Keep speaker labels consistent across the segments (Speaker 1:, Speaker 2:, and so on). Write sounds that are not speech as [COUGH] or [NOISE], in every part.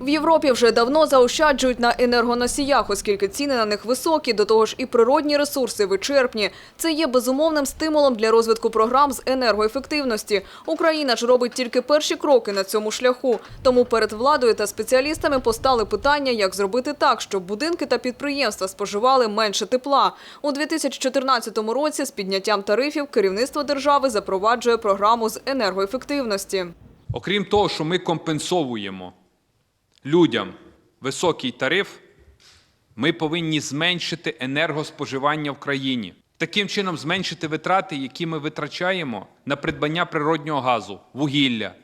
Speaker 1: В Європі вже давно заощаджують на енергоносіях, оскільки ціни на них високі, до того ж і природні ресурси вичерпні. Це є безумовним стимулом для розвитку програм з енергоефективності. Україна ж робить тільки перші кроки на цьому шляху. Тому перед владою та спеціалістами постали питання, як зробити так, щоб будинки та підприємства споживали менше тепла. У 2014 році з підняттям тарифів керівництво держави запроваджує програму з енергоефективності.
Speaker 2: Окрім того, що ми компенсовуємо людям високий тариф, ми повинні зменшити енергоспоживання в країні. Таким чином зменшити витрати, які ми витрачаємо на придбання природнього газу, вугілля.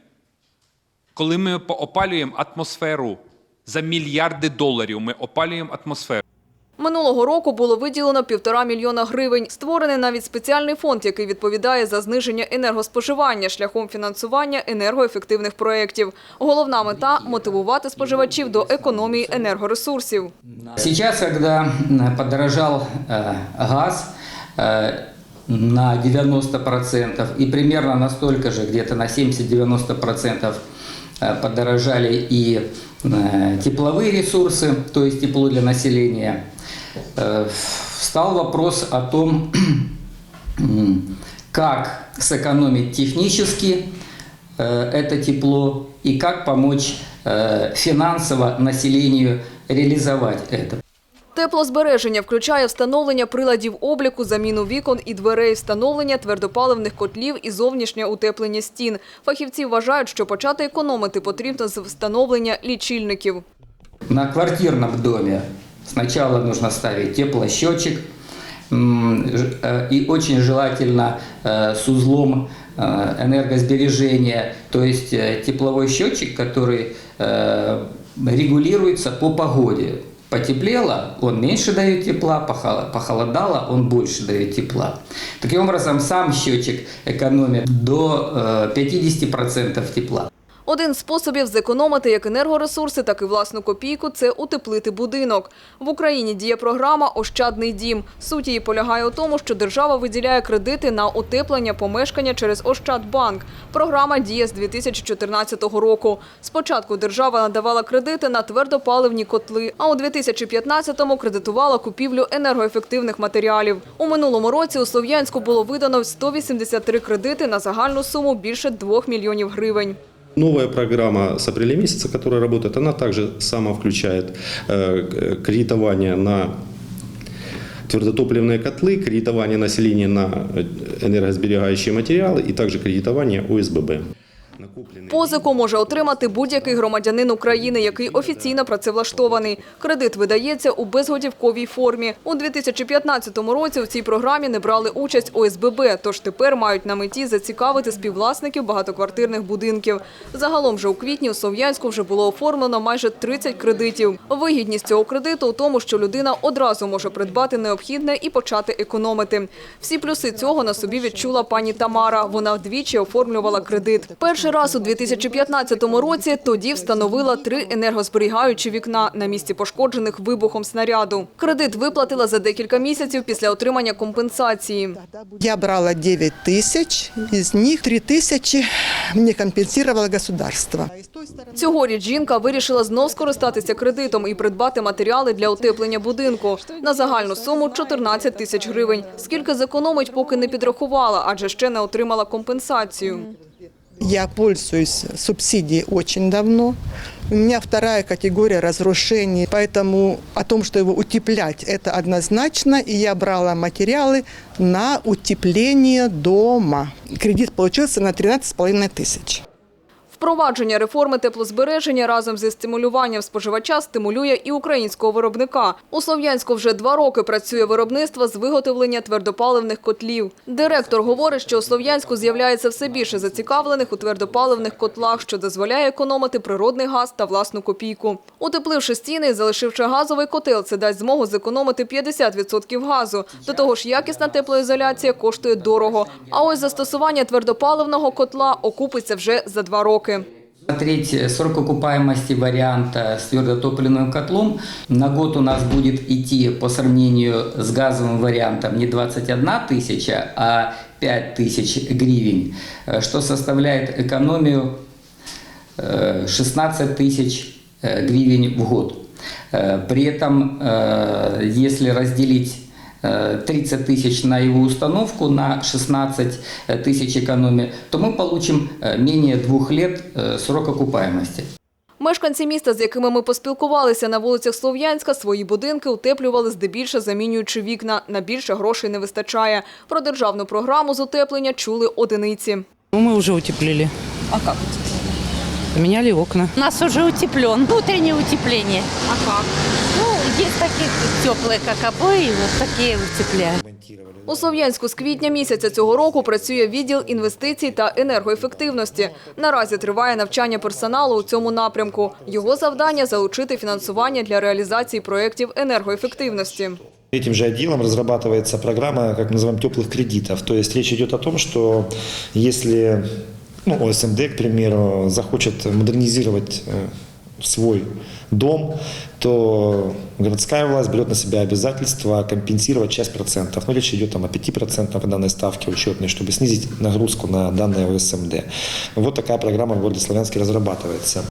Speaker 2: Коли ми опалюємо атмосферу за мільярди доларів, ми опалюємо атмосферу.
Speaker 1: Минулого року було виділено півтора мільйона гривень. Створений навіть спеціальний фонд, який відповідає за зниження енергоспоживання шляхом фінансування енергоефективних проєктів. Головна мета – мотивувати споживачів до економії енергоресурсів.
Speaker 3: Сейчас, когда м, подорожал э, газ э, на 90% и примерно настолько же, где-то на 70-90% э, подорожали и э, тепловые ресурсы, то есть тепло для населения, э, встал вопрос о том, [CLEARS THROAT] как сэкономить технически э, это тепло и как помочь э, финансово населению реализовать это.
Speaker 1: Теплозбереження включає встановлення приладів обліку, заміну вікон і дверей, встановлення твердопаливних котлів і зовнішнє утеплення стін. Фахівці вважають, що почати економити потрібно з встановлення лічильників.
Speaker 3: На квартирном доме сначала нужно ставить теплосчетчик м, ж- э, и очень желательно э, с узлом э, энергосбережения, то есть э, тепловой счетчик, который э, регулируется по погоде. Потеплело, он меньше дает тепла, похоло- похолодало, он больше дает тепла. Таким образом, сам счетчик экономит до э, 50% тепла.
Speaker 1: Один з способів зекономити як енергоресурси, так і власну копійку – це утеплити будинок. В Україні діє програма «Ощадний дім». Суть її полягає у тому, що держава виділяє кредити на утеплення помешкання через Ощадбанк. Програма діє з 2014 року. Спочатку держава надавала кредити на твердопаливні котли, а у 2015-му кредитувала купівлю енергоефективних матеріалів. У минулому році у Слов'янську було видано 183 кредити на загальну суму більше 2 мільйонів гривень.
Speaker 4: Новая программа с апреля месяца, которая работает, она также сама включает э, к- кредитование на твердотопливные котлы, кредитование населения на э, энергосберегающие материалы и также кредитование ОСББ.
Speaker 1: Позику може отримати будь-який громадянин України, який офіційно працевлаштований. Кредит видається у безготівковій формі. У 2015 році в цій програмі не брали участь ОСББ, тож тепер мають на меті зацікавити співвласників багатоквартирних будинків. Загалом же у квітні у Слов'янську вже було оформлено майже 30 кредитів. Вигідність цього кредиту у тому, що людина одразу може придбати необхідне і почати економити. Всі плюси цього на собі відчула пані Тамара. Вона вдвічі оформлювала кредит. Перший раз у 2015 році тоді встановила три енергозберігаючі вікна на місці пошкоджених вибухом снаряду. Кредит виплатила за декілька місяців після отримання компенсації.
Speaker 5: Я брала 9 тысяч, из них 3 тысячи мне компенсировало государство.
Speaker 1: Цьогоріч жінка вирішила знов скористатися кредитом і придбати матеріали для утеплення будинку на загальну суму 14 тисяч гривень. Скільки зекономить, поки не підрахувала, адже ще не отримала компенсацію.
Speaker 5: Я пользуюсь субсидией очень давно. У меня вторая категория разрушений, поэтому о том, что его утеплять, это однозначно. И я брала материалы на утепление дома. Кредит получился на 13,5 тысяч.
Speaker 1: Впровадження реформи теплозбереження разом зі стимулюванням споживача стимулює і українського виробника. У Слов'янську вже два роки працює виробництво з виготовлення твердопаливних котлів. Директор говорить, що у Слов'янську з'являється все більше зацікавлених у твердопаливних котлах, що дозволяє економити природний газ та власну копійку. Утепливши стіни і залишивши газовий котел, це дасть змогу зекономити 50% газу. До того ж, якісна теплоізоляція коштує дорого. А ось застосування твердопаливного котла окупиться вже за два роки.
Speaker 3: Смотреть э, срок окупаемости варианта с твердотопливным котлом на год у нас будет идти по сравнению с газовым вариантом не 21 тысяча, а 5 тысяч гривен, э, что составляет экономию э, 16 тысяч э, гривен в год. Э, При этом, э, если разделить э, 30 тысяч на его установку, на 16 тысяч экономии, то мы получим э, менее двух лет э, срок окупаемости.
Speaker 1: Мешканці міста, з якими ми поспілкувалися на вулицях Слов'янська, свої будинки утеплювали здебільше замінюючи вікна. На більше грошей не вистачає. Про державну програму з утеплення чули одиниці.
Speaker 6: Ну, мы уже утеплили.
Speaker 1: А як?
Speaker 6: Поменяли окна.
Speaker 7: У нас уже утеплен, внутреннее утепление.
Speaker 1: А як?
Speaker 7: Ну, есть такие теплые, как обои, вот такие утепляют.
Speaker 1: У Слов'янську з квітня місяця цього року працює відділ інвестицій та енергоефективності. Наразі триває навчання персоналу у цьому напрямку. Його завдання – залучити фінансування для реалізації проєктів енергоефективності.
Speaker 8: Этим же отделом разрабатывается программа, как мы называем, теплых кредитов. То есть речь идет о том, что если ну, ОСМД, к примеру, захочет модернизировать э, свой дом, то городская власть берет на себя обязательство компенсировать часть процентов. Ну, речь идет там, о 5% по данной ставке учетной, чтобы снизить нагрузку на данное ОСМД. Вот такая программа в городе Славянске разрабатывается.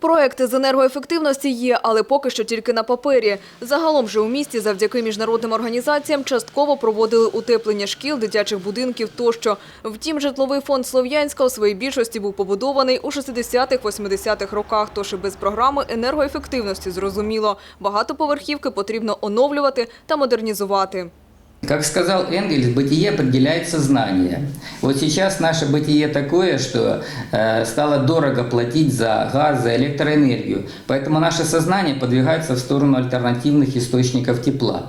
Speaker 1: Проекти з енергоефективності є, але поки що тільки на папері. Загалом же у місті завдяки міжнародним організаціям частково проводили утеплення шкіл, дитячих будинків тощо. Втім, житловий фонд Слов'янська у своїй більшості був побудований у 60-80-х роках, тож і без програми енергоефективності зрозуміло. Багатоповерхівки потрібно оновлювати та модернізувати.
Speaker 3: Как сказал Энгельс, бытие определяет сознание. Вот сейчас наше бытие такое, что э, стало дорого платить за газ, за электроэнергию. Поэтому наше сознание подвигается в сторону альтернативных источников тепла.